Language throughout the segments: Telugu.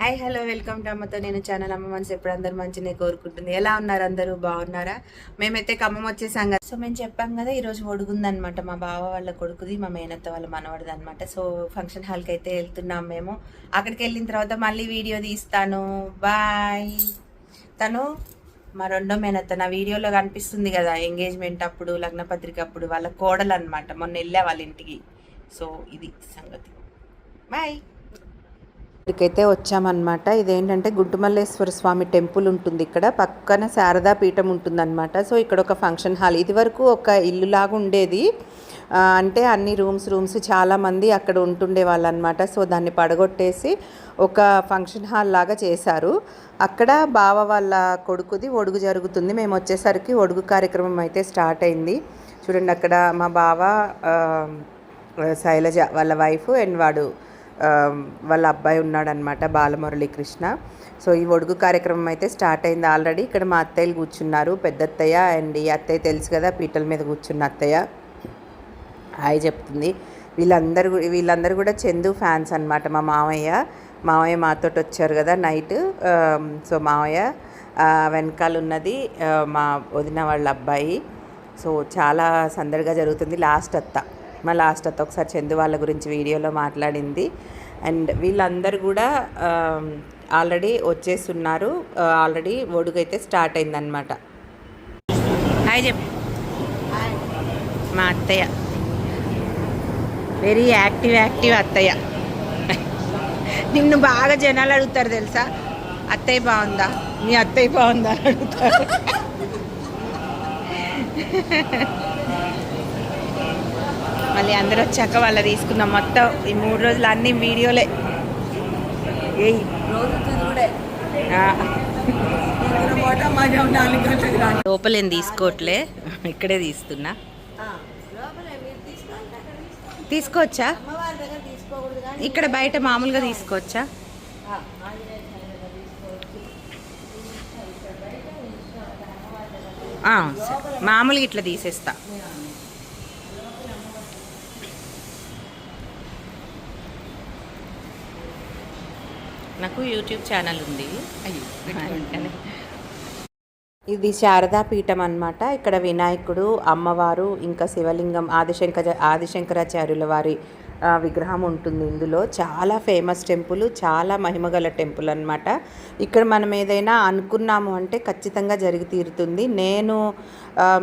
హాయ్ హలో వెల్కమ్ టు అమ్మతో నేను ఛానల్ అమ్మ మనసు ఎప్పుడు అందరు మంచినే కోరుకుంటుంది. ఎలా ఉన్నారు అందరూ? బాగున్నారా? మేమైతే ఖమ్మం వచ్చేసాం కదా సో మేము చెప్పాం కదా ఈరోజు ఒడుగుందనమాట మా బావ వాళ్ళ కొడుకుది మా మేనత్త వాళ్ళ మనవడిది అనమాట సో ఫంక్షన్ హాల్కి అయితే వెళ్తున్నాం మేము. అక్కడికి వెళ్ళిన తర్వాత మళ్ళీ వీడియో తీస్తాను. బాయ్ తను మా రెండో మేనత్త నా వీడియోలో కనిపిస్తుంది కదా ఎంగేజ్మెంట్ అప్పుడు లగ్న పత్రిక అప్పుడు వాళ్ళ కోడలు అనమాట మొన్న వెళ్ళా వాళ్ళ ఇంటికి. సో ఇది సంగతి. బాయ్ ఇక్కడికైతే వచ్చామన్నమాట. ఇదేంటంటే గుడ్డుమల్లేశ్వర స్వామి టెంపుల్ ఉంటుంది ఇక్కడ. పక్కన శారదా పీఠం ఉంటుందన్నమాట. సో ఇక్కడ ఒక ఫంక్షన్ హాల్. ఇది వరకు ఒక ఇల్లు లాగా ఉండేది. అంటే అన్ని రూమ్స్ రూమ్స్ చాలామంది అక్కడ ఉంటుండే వాళ్ళు అనమాట సో దాన్ని పడగొట్టేసి ఒక ఫంక్షన్ హాల్ లాగా చేశారు. అక్కడ బావ వాళ్ళ కొడుకుది ఒడుగు జరుగుతుంది. మేము వచ్చేసరికి ఒడుగు కార్యక్రమం అయితే స్టార్ట్ అయింది. చూడండి అక్కడ మా బావ శైలజ వాళ్ళ వైఫ్ అండ్ వాడు వాళ్ళ అబ్బాయి ఉన్నాడనమాట బాలమురళీకృష్ణ. సో ఈ ఒడుగు కార్యక్రమం అయితే స్టార్ట్ అయింది ఆల్రెడీ. ఇక్కడ మా అత్తయ్యలు కూర్చున్నారు పెద్ద అత్తయ్య అండ్ ఈ అత్తయ్య తెలుసు కదా పీటల మీద కూర్చున్న అత్తయ్య. హాయ్ చెప్తుంది. వీళ్ళందరూ వీళ్ళందరూ కూడా చందు ఫ్యాన్స్ అనమాట మా మామయ్య మామయ్య మాతోటి వచ్చారు కదా నైట్. సో మామయ్య వెనకాల ఉన్నది మా వదిన వాళ్ళ అబ్బాయి. సో చాలా సందడిగా జరుగుతుంది. లాస్ట్ అత్త. మా లాస్ట్ అత్త ఒకసారి చందు వాళ్ళ గురించి వీడియోలో మాట్లాడింది. అండ్ వీళ్ళందరూ కూడా ఆల్రెడీ వచ్చేస్తున్నారు. ఆల్రెడీ ఒడుగైతే స్టార్ట్ అయిందనమాట హాయ్ చెప్పు. మా అత్తయ్య. వెరీ యాక్టివ్ యాక్టివ్ అత్తయ్య. నిన్ను బాగా జనాలు అడుగుతారు తెలుసా? అత్తయ్య బాగుందా? మీ అత్తయ్య బాగుందా అని అడుగుతారు. మళ్ళీ అందరూ వచ్చాక వాళ్ళ తీసుకున్నాం మొత్తం ఈ మూడు రోజులు అన్ని వీడియోలే. ఏ లోపలేం తీసుకోవట్లే. ఇక్కడే తీస్తున్నా. తీసుకోవచ్చా? ఇక్కడ బయట మామూలుగా తీసుకోవచ్చా? మామూలుగా ఇట్లా తీసేస్తా. నాకు యూట్యూబ్ ఛానల్ ఉంది. ఇది శారదా పీఠం అనమాట ఇక్కడ వినాయకుడు అమ్మవారు ఇంకా శివలింగం ఆదిశంకర ఆదిశంకరాచార్యుల వారి విగ్రహం ఉంటుంది ఇందులో. చాలా ఫేమస్ టెంపుల్ చాలా మహిమగల టెంపుల్ అన్నమాట. ఇక్కడ మనం ఏదైనా అనుకున్నాము అంటే ఖచ్చితంగా జరిగి తీరుతుంది. నేను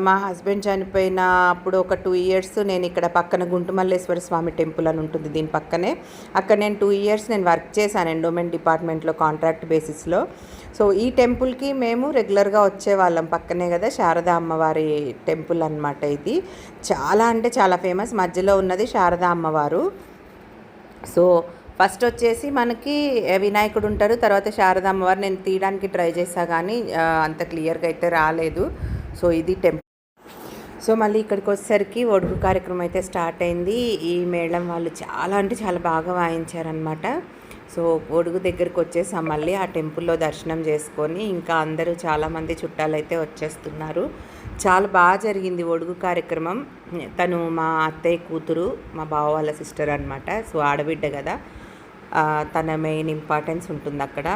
మా హస్బెండ్ చనిపోయిన అప్పుడు ఒక టూ ఇయర్స్ నేను ఇక్కడ పక్కన గుంటుమల్లేశ్వర స్వామి టెంపుల్ అని ఉంటుంది దీని పక్కనే. అక్కడ నేను టూ ఇయర్స్ నేను వర్క్ చేశాను ఎండోమెంట్ డిపార్ట్మెంట్లో కాంట్రాక్ట్ బేసిస్లో సో ఈ టెంపుల్కి మేము రెగ్యులర్గా వచ్చేవాళ్ళం పక్కనే కదా శారదా అమ్మవారి టెంపుల్ అన్నమాట ఇది. చాలా అంటే చాలా ఫేమస్. మధ్యలో ఉన్నది శారదా అమ్మవారు. సో ఫస్ట్ వచ్చేసి మనకి వినాయకుడు ఉంటారు తర్వాత శారదా అమ్మవారు. నేను తీయడానికి ట్రై చేసా కానీ అంత క్లియర్గా అయితే రాలేదు. సో ఇది టెంపుల్ సో మళ్ళీ ఇక్కడికి వచ్చేసరికి ఒడుగు కార్యక్రమం అయితే స్టార్ట్ అయింది. ఈ మేళం వాళ్ళు చాలా అంటే చాలా బాగా వాయించారనమాట సో ఒడుగు దగ్గరికి వచ్చేసాం మళ్ళీ ఆ టెంపుల్లో దర్శనం చేసుకొని ఇంకా అందరూ చాలామంది చుట్టాలైతే వచ్చేస్తున్నారు. చాలా బాగా జరిగింది ఒడుగు కార్యక్రమం. తను మా అత్తయ్య కూతురు మా బావ వాళ్ళ సిస్టర్ అనమాట సో ఆడబిడ్డ కదా. తన మెయిన్ ఇంపార్టెన్స్ ఉంటుంది అక్కడ.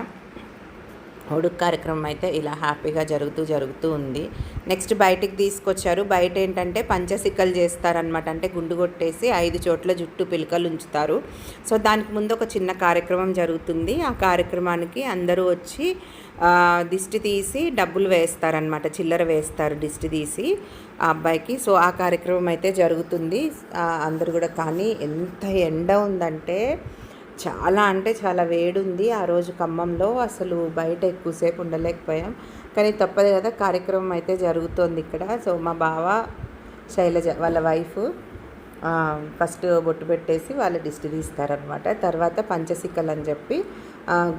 ఒడుగు కార్యక్రమం అయితే ఇలా హ్యాపీగా జరుగుతూ జరుగుతూ ఉంది. నెక్స్ట్ బయటికి తీసుకొచ్చారు. బయట ఏంటంటే పంచసిక్కలు చేస్తారనమాట అంటే గుండు కొట్టేసి ఐదు చోట్ల జుట్టు పిలకలు ఉంచుతారు. సో దానికి ముందు ఒక చిన్న కార్యక్రమం జరుగుతుంది. ఆ కార్యక్రమానికి అందరూ వచ్చి దిష్టి తీసి డబ్బులు వేస్తారనమాట చిల్లర వేస్తారు దిష్టి తీసి ఆ అబ్బాయికి. సో ఆ కార్యక్రమం అయితే జరుగుతుంది. అందరు అందరూ కూడా కానీ ఎంత ఎండ ఉందంటే చాలా అంటే చాలా వేడుంది ఆ రోజు ఖమ్మంలో. అసలు బయట ఎక్కువసేపు ఉండలేకపోయాం. కానీ తప్పదు కదా కార్యక్రమం అయితే జరుగుతోంది ఇక్కడ. సో మా బావ శైలజ వాళ్ళ వైఫ్ ఫస్ట్ బొట్టు పెట్టేసి వాళ్ళు దిష్టి తీస్తారనమాట తర్వాత పంచసిక్కలు అని చెప్పి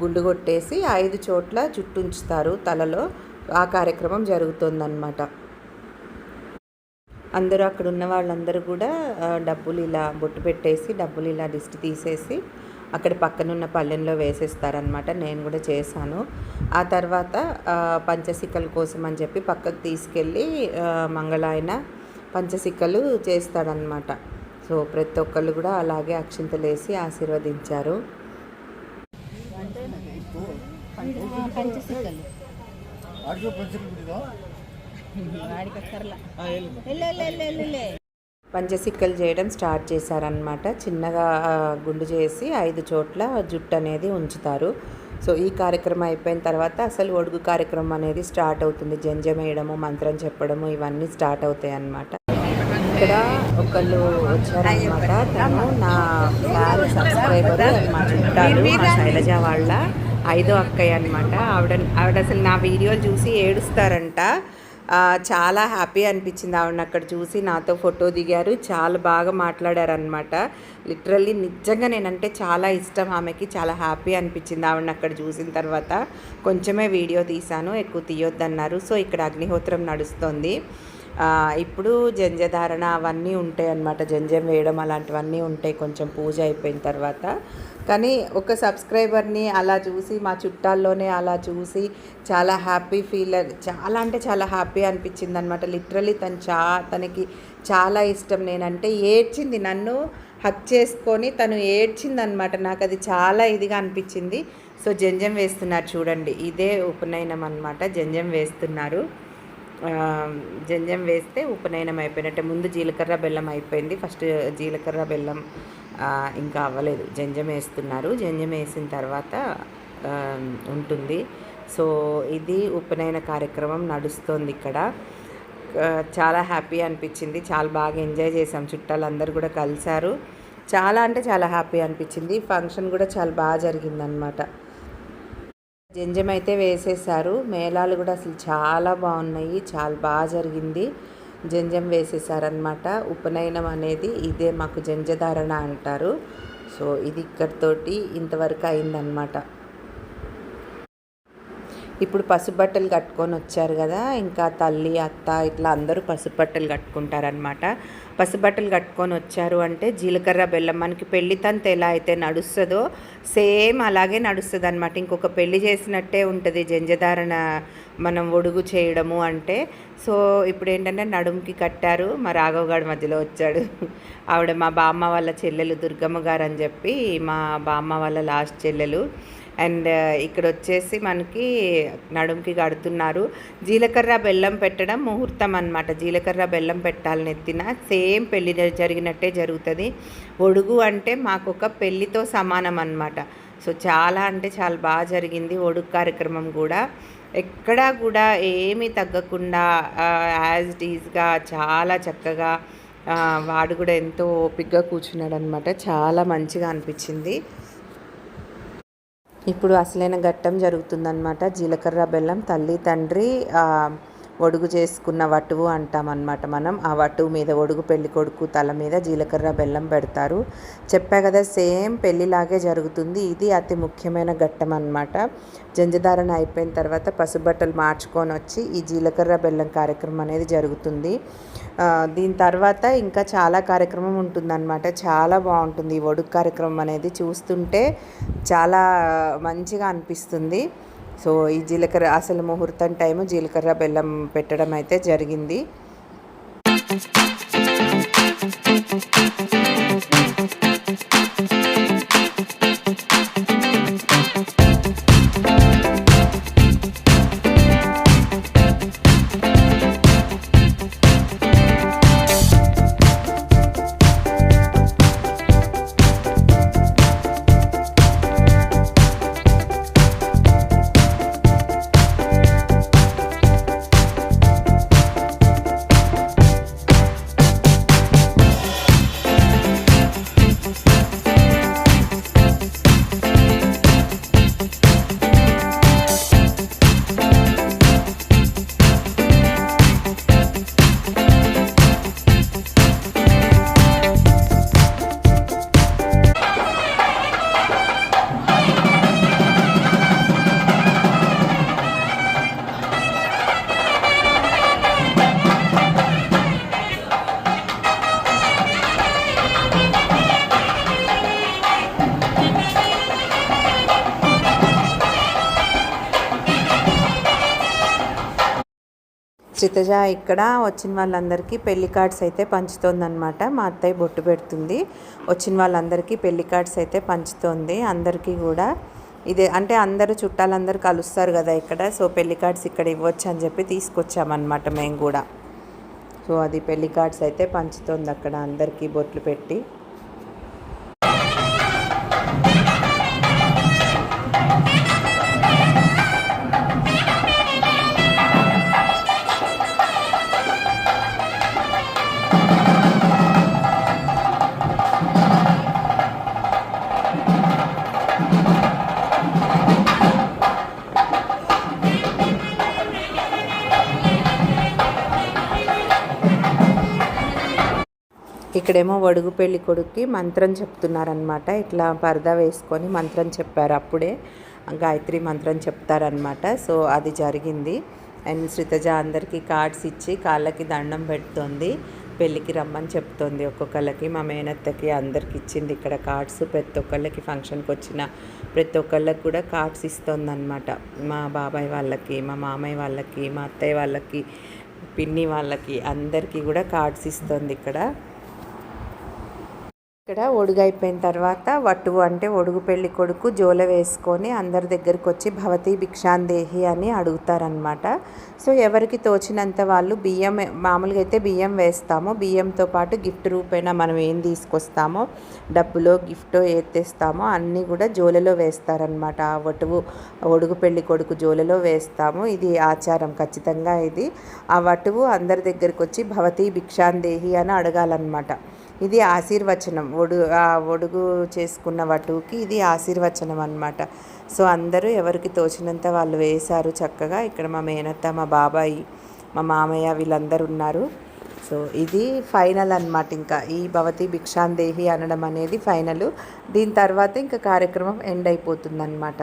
గుండు కొట్టేసి ఐదు చోట్ల చుట్టుంచుతారు తలలో. ఆ కార్యక్రమం జరుగుతుందన్నమాట. అందరూ అక్కడ ఉన్న వాళ్ళందరూ కూడా డబ్బులు ఇలా బొట్టు పెట్టేసి డబ్బులు ఇలా దిష్టి తీసేసి అక్కడ పక్కనున్న పల్లెంలో వేసేస్తారనమాట నేను కూడా చేశాను. ఆ తర్వాత పంచసిక్కల కోసం అని చెప్పి పక్కకు తీసుకెళ్ళి మంగళాయన పంచసిక్కలు చేస్తాడనమాట సో ప్రతి ఒక్కళ్ళు కూడా అలాగే అక్షింతలేసి ఆశీర్వదించారు. పంచసిక్కలు పంచసిక్కలు చేయడం స్టార్ట్ చేశారనమాట చిన్నగా గుండు చేసి ఐదు చోట్ల జుట్టు అనేది ఉంచుతారు. సో ఈ కార్యక్రమం అయిపోయిన తర్వాత అసలు ఒడుగు కార్యక్రమం అనేది స్టార్ట్ అవుతుంది. జంజం వేయడము మంత్రం చెప్పడము ఇవన్నీ స్టార్ట్ అవుతాయి అన్నమాట ఇక్కడ ఒకళ్ళు వచ్చారనమాట తను నా ఫ్యాన్ సబ్స్క్రైబర్ మా చుట్టాలు మా శైలజ వాళ్ళ ఐదో అక్కయ్య అనమాట ఆవిడ ఆవిడ అసలు నా వీడియోలు చూసి ఏడుస్తారంట. చాలా హ్యాపీ అనిపించింది. ఆవిడ అక్కడ చూసి నాతో ఫోటో దిగారు. చాలా బాగా మాట్లాడారనమాట లిటరల్లీ నిజంగా నేనంటే చాలా ఇష్టం ఆమెకి. చాలా హ్యాపీ అనిపించింది ఆవిడని అక్కడ చూసిన తర్వాత. కొంచెమే వీడియో తీశాను. ఎక్కువ తీయొద్దన్నారు. సో ఇక్కడ అగ్నిహోత్రం నడుస్తుంది. ఇప్పుడు జంజధారణ అవన్నీ ఉంటాయి అన్నమాట జంజం వేయడం అలాంటివన్నీ ఉంటాయి కొంచెం పూజ అయిపోయిన తర్వాత. కానీ ఒక సబ్స్క్రైబర్ని అలా చూసి మా చుట్టాల్లోనే అలా చూసి చాలా హ్యాపీ ఫీల్ చాలా అంటే చాలా హ్యాపీ అనిపించింది అనమాట లిటరలీ తను చా తనకి చాలా ఇష్టం. నేనంటే ఏడ్చింది. నన్ను హక్ చేసుకొని తను ఏడ్చింది అనమాట నాకు అది చాలా ఇదిగా అనిపించింది. సో జంజం వేస్తున్నారు చూడండి. ఇదే ఉపనయనం అనమాట జంజం వేస్తున్నారు. జంజం వేస్తే ఉపనయనం అయిపోయినట్టే ముందు జీలకర్ర బెల్లం అయిపోయింది. ఫస్ట్ జీలకర్ర బెల్లం ఇంకా అవ్వలేదు. జంజం వేస్తున్నారు. జంజం వేసిన తర్వాత ఉంటుంది. సో ఇది ఉపనయన కార్యక్రమం నడుస్తోంది ఇక్కడ. చాలా హ్యాపీ అనిపించింది. చాలా బాగా ఎంజాయ్ చేసాం చుట్టాలందరూ కూడా కలిశారు. చాలా అంటే చాలా హ్యాపీ అనిపించింది. ఫంక్షన్ కూడా చాలా బాగా జరిగిందనమాట జంజం అయితే వేసేసారు. మేళాలు కూడా అసలు చాలా బాగున్నాయి. చాలా బాగా జరిగింది. జంజం వేసేసారనమాట ఉపనయనం అనేది ఇదే మాకు జంజధారణ అంటారు. సో ఇది ఇక్కడితోటి ఇంతవరకు అయిందనమాట ఇప్పుడు పసుబట్టలు కట్టుకొని వచ్చారు కదా ఇంకా తల్లి అత్త ఇట్లా అందరూ పసుబట్టలు కట్టుకుంటారనమాట పసుబట్టలు కట్టుకొని వచ్చారు అంటే జీలకర్ర బెల్లం మనకి పెళ్ళి తంతు ఎలా అయితే నడుస్తుందో సేమ్ అలాగే నడుస్తుంది అనమాట ఇంకొక పెళ్ళి చేసినట్టే ఉంటుంది జంజధారణ మనం ఒడుగు చేయడము అంటే. సో ఇప్పుడు ఏంటంటే నడుముకి కట్టారు మా రాఘవ్ మధ్యలో వచ్చాడు. ఆవిడ మా బామ్మ వాళ్ళ చెల్లెలు దుర్గమ్మ గారు అని చెప్పి మా బామ్మ వాళ్ళ లాస్ట్ చెల్లెలు. అండ్ ఇక్కడ వచ్చేసి మనకి నడుంకి కడుతున్నారు. జీలకర్ర బెల్లం పెట్టడం ముహూర్తం అన్నమాట. జీలకర్ర బెల్లం పెట్టాలని ఎత్తిన సేమ్ పెళ్ళి జరిగినట్టే జరుగుతుంది. ఒడుగు అంటే మాకు ఒక పెళ్ళితో సమానం అనమాట సో చాలా అంటే చాలా బాగా జరిగింది ఒడుగు కార్యక్రమం కూడా. ఎక్కడా కూడా ఏమీ తగ్గకుండా యాజ్ ఈజ్గా చాలా చక్కగా వాడు కూడా ఎంతో ఓపిక్గా కూర్చున్నాడు అనమాట చాలా మంచిగా అనిపించింది. ఇప్పుడు అసలైన ఘట్టం జరుగుతుందన్నమాట జీలకర్ర బెల్లం తల్లి తండ్రి ఒడుగు చేసుకున్న వటువు అంటామన్నమాట మనం. ఆ వటువు మీద ఒడుగు పెళ్ళి కొడుకు తల మీద జీలకర్ర బెల్లం పెడతారు. చెప్పా కదా సేమ్ పెళ్ళిలాగే జరుగుతుంది. ఇది అతి ముఖ్యమైన ఘట్టం అన్నమాట జంజధారణ అయిపోయిన తర్వాత పసుబట్టలు మార్చుకొని వచ్చి ఈ జీలకర్ర బెల్లం కార్యక్రమం అనేది జరుగుతుంది. దీని తర్వాత ఇంకా చాలా కార్యక్రమం ఉంటుందన్నమాట. చాలా బాగుంటుంది ఈ ఒడుగు కార్యక్రమం అనేది. చూస్తుంటే చాలా మంచిగా అనిపిస్తుంది. సో ఈ జీలకర్ర అసలు ముహూర్తం టైము జీలకర్ర బెల్లం పెట్టడం అయితే జరిగింది. శ్రితజ ఇక్కడ వచ్చిన వాళ్ళందరికీ పెళ్ళి కార్డ్స్ అయితే పంచుతోందనమాట మా అత్తయ్య బొట్టు పెడుతుంది. వచ్చిన వాళ్ళందరికీ పెళ్ళి కార్డ్స్ అయితే పంచుతోంది. అందరికీ కూడా ఇదే అంటే అందరూ చుట్టాలందరూ కలుస్తారు కదా ఇక్కడ. సో పెళ్ళి కార్డ్స్ ఇక్కడ ఇవ్వచ్చు అని చెప్పి తీసుకొచ్చామన్నమాట మేము కూడా. సో అది పెళ్ళి కార్డ్స్ అయితే పంచుతోంది అక్కడ అందరికీ బొట్లు పెట్టి. ఇక్కడేమో వడుగు పెళ్ళి కొడుక్కి మంత్రం చెప్తున్నారనమాట ఇట్లా పరదా వేసుకొని మంత్రం చెప్పారు. అప్పుడే గాయత్రి మంత్రం చెప్తారనమాట సో అది జరిగింది. అండ్ శ్రీతజ అందరికీ కార్డ్స్ ఇచ్చి కాళ్ళకి దండం పెడుతుంది. పెళ్ళికి రమ్మని చెప్తోంది ఒక్కొక్కళ్ళకి. మా మేనత్తకి అందరికి ఇచ్చింది ఇక్కడ కార్డ్స్. ప్రతి ఒక్కళ్ళకి ఫంక్షన్కి వచ్చిన ప్రతి ఒక్కళ్ళకి కూడా కార్డ్స్ ఇస్తుంది అనమాట మా బాబాయ్ వాళ్ళకి మా మామయ్య వాళ్ళకి మా అత్తయ్య వాళ్ళకి పిన్ని వాళ్ళకి అందరికీ కూడా కార్డ్స్ ఇస్తుంది ఇక్కడ. ఇక్కడ ఒడుగు అయిపోయిన తర్వాత వటువు అంటే ఒడుగు పెళ్ళి కొడుకు జోల వేసుకొని అందరి దగ్గరికి వచ్చి భవతి భిక్షాందేహి అని అడుగుతారనమాట సో ఎవరికి తోచినంత వాళ్ళు బియ్యం మామూలుగా అయితే బియ్యం వేస్తాము. బియ్యంతో పాటు గిఫ్ట్ రూపేణా మనం ఏం తీసుకొస్తామో డబ్బులో గిఫ్టో ఏది తెస్తామో అన్నీ కూడా జోలలో వేస్తారనమాట ఆ వటువు ఒడుగు పెళ్ళి కొడుకు జోలలో వేస్తాము. ఇది ఆచారం ఖచ్చితంగా ఇది. ఆ వటువు అందరి దగ్గరికి వచ్చి భవతి భిక్షాందేహి అని అడగాలన్నమాట. ఇది ఆశీర్వచనం. ఒడు ఒడుగు చేసుకున్న వటువుకి ఇది ఆశీర్వచనం అనమాట సో అందరూ ఎవరికి తోచినంత వాళ్ళు వేశారు చక్కగా. ఇక్కడ మా మేనత్త మా బాబాయి మా మామయ్య వీళ్ళందరూ ఉన్నారు. సో ఇది ఫైనల్ అనమాట ఇంకా. ఈ భవతి భిక్షాందేహి అనడం అనేది ఫైనల్. దీని తర్వాత ఇంకా కార్యక్రమం ఎండ్ అయిపోతుంది అనమాట